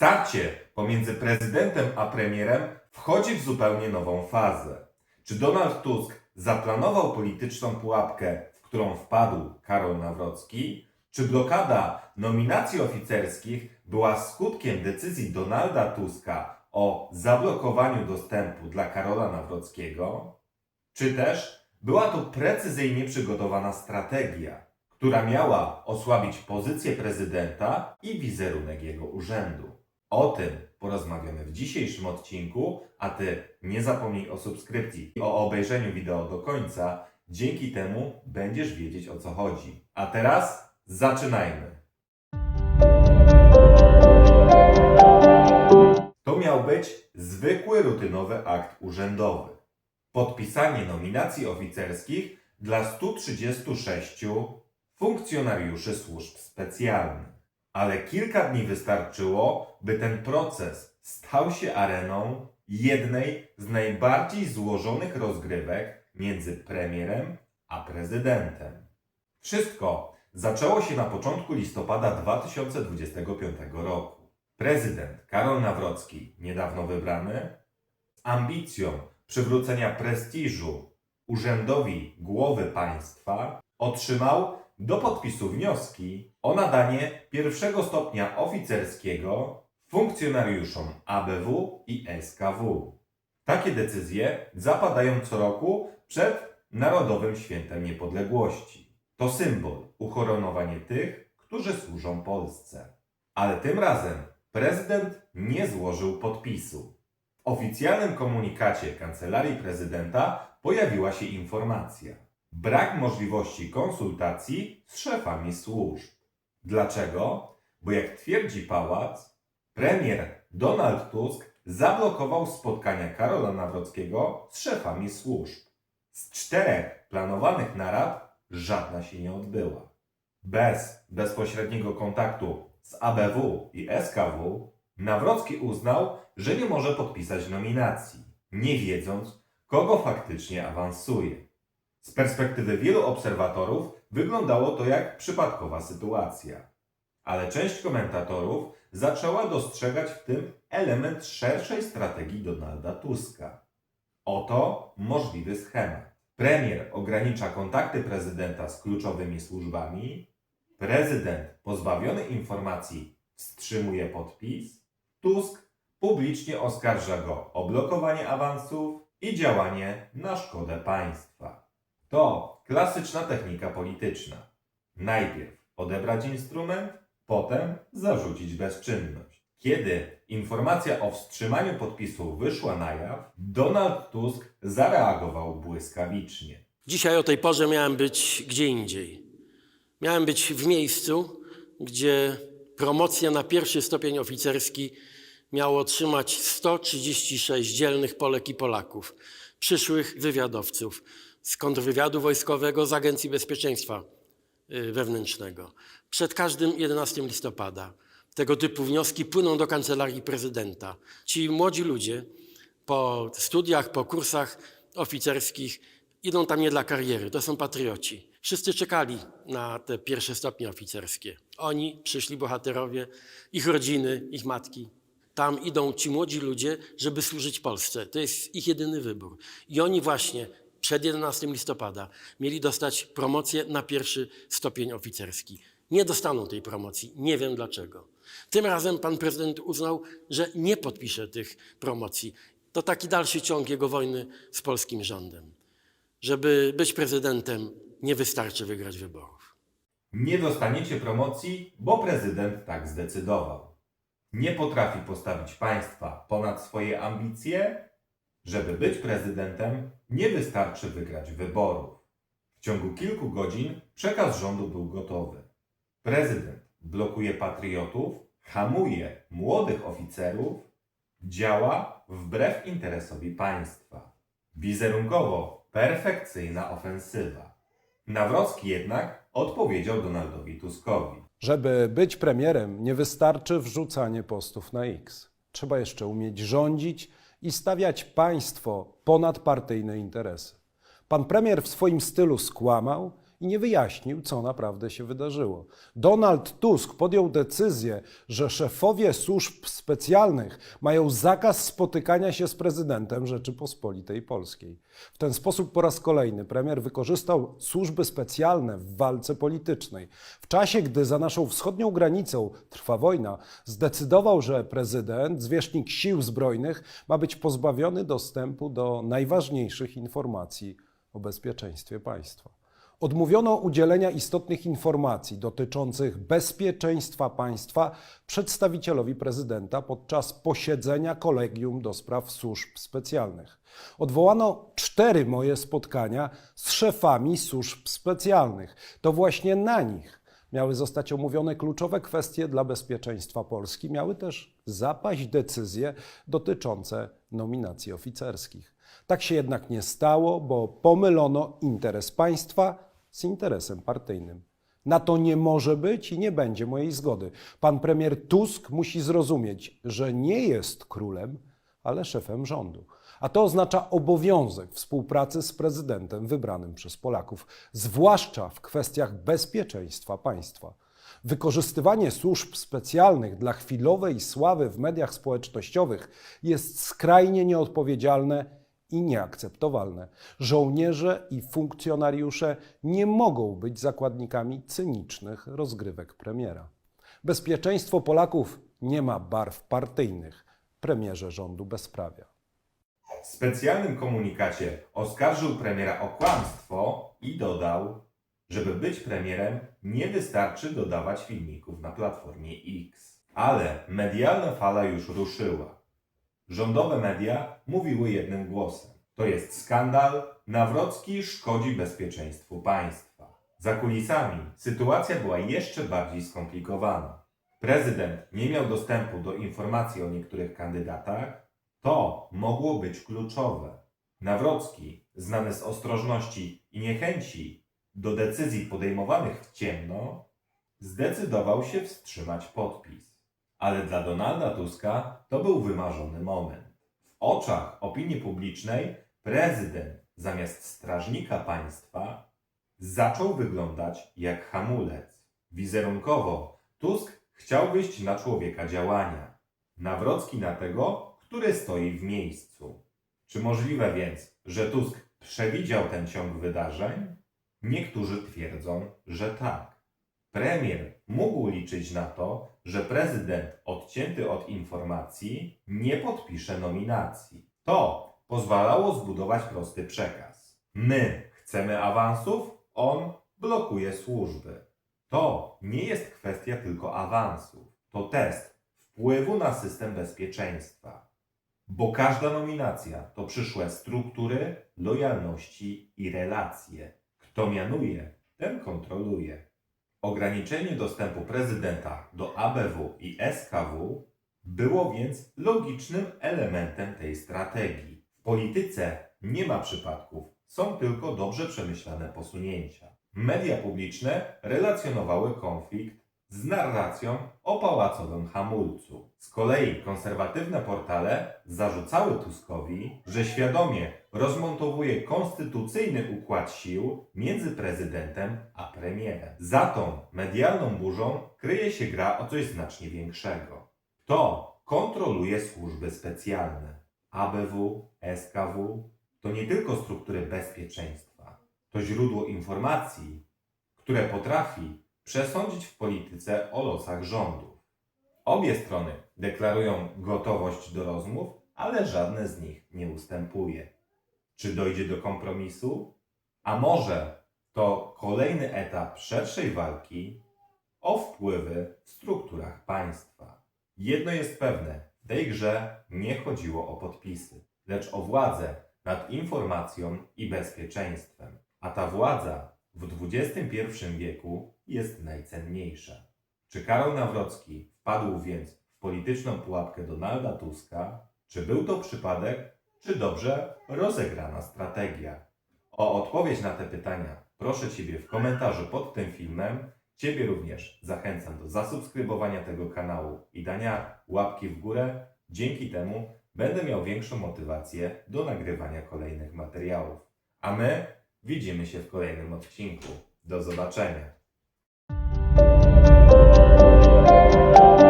Starcie pomiędzy prezydentem a premierem wchodzi w zupełnie nową fazę. Czy Donald Tusk zaplanował polityczną pułapkę, w którą wpadł Karol Nawrocki? Czy blokada nominacji oficerskich była skutkiem decyzji Donalda Tuska o zablokowaniu dostępu dla Karola Nawrockiego? Czy też była to precyzyjnie przygotowana strategia, która miała osłabić pozycję prezydenta i wizerunek jego urzędu? O tym porozmawiamy w dzisiejszym odcinku, a ty nie zapomnij o subskrypcji i o obejrzeniu wideo do końca. Dzięki temu będziesz wiedzieć o co chodzi. A teraz zaczynajmy. To miał być zwykły, rutynowy akt urzędowy. Podpisanie nominacji oficerskich dla 136 funkcjonariuszy służb specjalnych. Ale kilka dni wystarczyło, by ten proces stał się areną jednej z najbardziej złożonych rozgrywek między premierem a prezydentem. Wszystko zaczęło się na początku listopada 2025 roku. Prezydent Karol Nawrocki, niedawno wybrany, z ambicją przywrócenia prestiżu urzędowi głowy państwa, otrzymał do podpisu wnioski o nadanie pierwszego stopnia oficerskiego funkcjonariuszom ABW i SKW. Takie decyzje zapadają co roku przed Narodowym Świętem Niepodległości. To symbol uhonorowanie tych, którzy służą Polsce. Ale tym razem prezydent nie złożył podpisu. W oficjalnym komunikacie Kancelarii Prezydenta pojawiła się informacja. Brak możliwości konsultacji z szefami służb. Dlaczego? Bo jak twierdzi pałac, premier Donald Tusk zablokował spotkania Karola Nawrockiego z szefami służb. Z czterech planowanych narad żadna się nie odbyła. Bez bezpośredniego kontaktu z ABW i SKW Nawrocki uznał, że nie może podpisać nominacji, nie wiedząc, kogo faktycznie awansuje. Z perspektywy wielu obserwatorów wyglądało to jak przypadkowa sytuacja. Ale część komentatorów zaczęła dostrzegać w tym element szerszej strategii Donalda Tuska. Oto możliwy schemat. Premier ogranicza kontakty prezydenta z kluczowymi służbami, prezydent pozbawiony informacji wstrzymuje podpis, Tusk publicznie oskarża go o blokowanie awansów i działanie na szkodę państwa. To klasyczna technika polityczna. Najpierw odebrać instrument, potem zarzucić bezczynność. Kiedy informacja o wstrzymaniu podpisu wyszła na jaw, Donald Tusk zareagował błyskawicznie. Dzisiaj o tej porze miałem być gdzie indziej. Miałem być w miejscu, gdzie promocja na pierwszy stopień oficerski miało otrzymać 136 dzielnych Polek i Polaków, przyszłych wywiadowców z kontrwywiadu wojskowego, z Agencji Bezpieczeństwa y, Wewnętrznego. Przed każdym 11 listopada tego typu wnioski płyną do kancelarii prezydenta. Ci młodzi ludzie po studiach, po kursach oficerskich idą tam nie dla kariery, to są patrioci. Wszyscy czekali na te pierwsze stopnie oficerskie. Oni, przyszli bohaterowie, ich rodziny, ich matki. Tam idą ci młodzi ludzie, żeby służyć Polsce. To jest ich jedyny wybór. I oni właśnie przed 11 listopada mieli dostać promocję na pierwszy stopień oficerski. Nie dostaną tej promocji. Nie wiem dlaczego. Tym razem pan prezydent uznał, że nie podpisze tych promocji. To taki dalszy ciąg jego wojny z polskim rządem. Żeby być prezydentem, nie wystarczy wygrać wyborów. Nie dostaniecie promocji, bo prezydent tak zdecydował. Nie potrafi postawić państwa ponad swoje ambicje. Żeby być prezydentem, nie wystarczy wygrać wyborów. W ciągu kilku godzin przekaz rządu był gotowy. Prezydent blokuje patriotów, hamuje młodych oficerów, działa wbrew interesowi państwa. Wizerunkowo perfekcyjna ofensywa. Nawrocki jednak odpowiedział Donaldowi Tuskowi. Żeby być premierem, nie wystarczy wrzucanie postów na X. Trzeba jeszcze umieć rządzić i stawiać państwo ponad partyjne interesy. Pan premier w swoim stylu skłamał i nie wyjaśnił, co naprawdę się wydarzyło. Donald Tusk podjął decyzję, że szefowie służb specjalnych mają zakaz spotykania się z prezydentem Rzeczypospolitej Polskiej. W ten sposób po raz kolejny premier wykorzystał służby specjalne w walce politycznej. W czasie, gdy za naszą wschodnią granicą trwa wojna, zdecydował, że prezydent, zwierzchnik sił zbrojnych, ma być pozbawiony dostępu do najważniejszych informacji o bezpieczeństwie państwa. Odmówiono udzielenia istotnych informacji dotyczących bezpieczeństwa państwa przedstawicielowi prezydenta podczas posiedzenia kolegium do spraw służb specjalnych. Odwołano cztery moje spotkania z szefami służb specjalnych. To właśnie na nich miały zostać omówione kluczowe kwestie dla bezpieczeństwa Polski, miały też zapaść decyzje dotyczące nominacji oficerskich. Tak się jednak nie stało, bo pomylono interes państwa z interesem partyjnym. Na to nie może być i nie będzie mojej zgody. Pan premier Tusk musi zrozumieć, że nie jest królem, ale szefem rządu. A to oznacza obowiązek współpracy z prezydentem wybranym przez Polaków, zwłaszcza w kwestiach bezpieczeństwa państwa. Wykorzystywanie służb specjalnych dla chwilowej sławy w mediach społecznościowych jest skrajnie nieodpowiedzialne i nieakceptowalne. Żołnierze i funkcjonariusze nie mogą być zakładnikami cynicznych rozgrywek premiera. Bezpieczeństwo Polaków nie ma barw partyjnych. Premierze rządu bezprawia. W specjalnym komunikacie oskarżył premiera o kłamstwo i dodał, żeby być premierem nie wystarczy dodawać filmików na platformie X. Ale medialna fala już ruszyła. Rządowe media mówiły jednym głosem. To jest skandal, Nawrocki szkodzi bezpieczeństwu państwa. Za kulisami sytuacja była jeszcze bardziej skomplikowana. Prezydent nie miał dostępu do informacji o niektórych kandydatach, to mogło być kluczowe. Nawrocki, znany z ostrożności i niechęci do decyzji podejmowanych w ciemno, zdecydował się wstrzymać podpis. Ale dla Donalda Tuska to był wymarzony moment. W oczach opinii publicznej prezydent zamiast strażnika państwa zaczął wyglądać jak hamulec. Wizerunkowo Tusk chciał wyjść na człowieka działania. Nawrocki na tego, który stoi w miejscu. Czy możliwe więc, że Tusk przewidział ten ciąg wydarzeń? Niektórzy twierdzą, że tak. Premier mógł liczyć na to, że prezydent odcięty od informacji nie podpisze nominacji. To pozwalało zbudować prosty przekaz. My chcemy awansów, on blokuje służby. To nie jest kwestia tylko awansów. To test wpływu na system bezpieczeństwa. Bo każda nominacja to przyszłe struktury, lojalności i relacje. Kto mianuje, ten kontroluje. Ograniczenie dostępu prezydenta do ABW i SKW było więc logicznym elementem tej strategii. W polityce nie ma przypadków, są tylko dobrze przemyślane posunięcia. Media publiczne relacjonowały konflikt z narracją o pałacowym hamulcu. Z kolei konserwatywne portale zarzucały Tuskowi, że świadomie rozmontowuje konstytucyjny układ sił między prezydentem a premierem. Za tą medialną burzą kryje się gra o coś znacznie większego. Kto kontroluje służby specjalne? ABW, SKW to nie tylko struktury bezpieczeństwa, to źródło informacji, które potrafi przesądzić w polityce o losach rządów. Obie strony deklarują gotowość do rozmów, ale żadne z nich nie ustępuje. Czy dojdzie do kompromisu? A może to kolejny etap szerszej walki o wpływy w strukturach państwa? Jedno jest pewne: w tej grze nie chodziło o podpisy, lecz o władzę nad informacją i bezpieczeństwem. A ta władza w XXI wieku jest najcenniejsza. Czy Karol Nawrocki wpadł więc w polityczną pułapkę Donalda Tuska? Czy był to przypadek, czy dobrze rozegrana strategia? O odpowiedź na te pytania proszę Ciebie w komentarzu pod tym filmem. Ciebie również zachęcam do zasubskrybowania tego kanału i dania łapki w górę. Dzięki temu będę miał większą motywację do nagrywania kolejnych materiałów. A my widzimy się w kolejnym odcinku. Do zobaczenia. Thank you.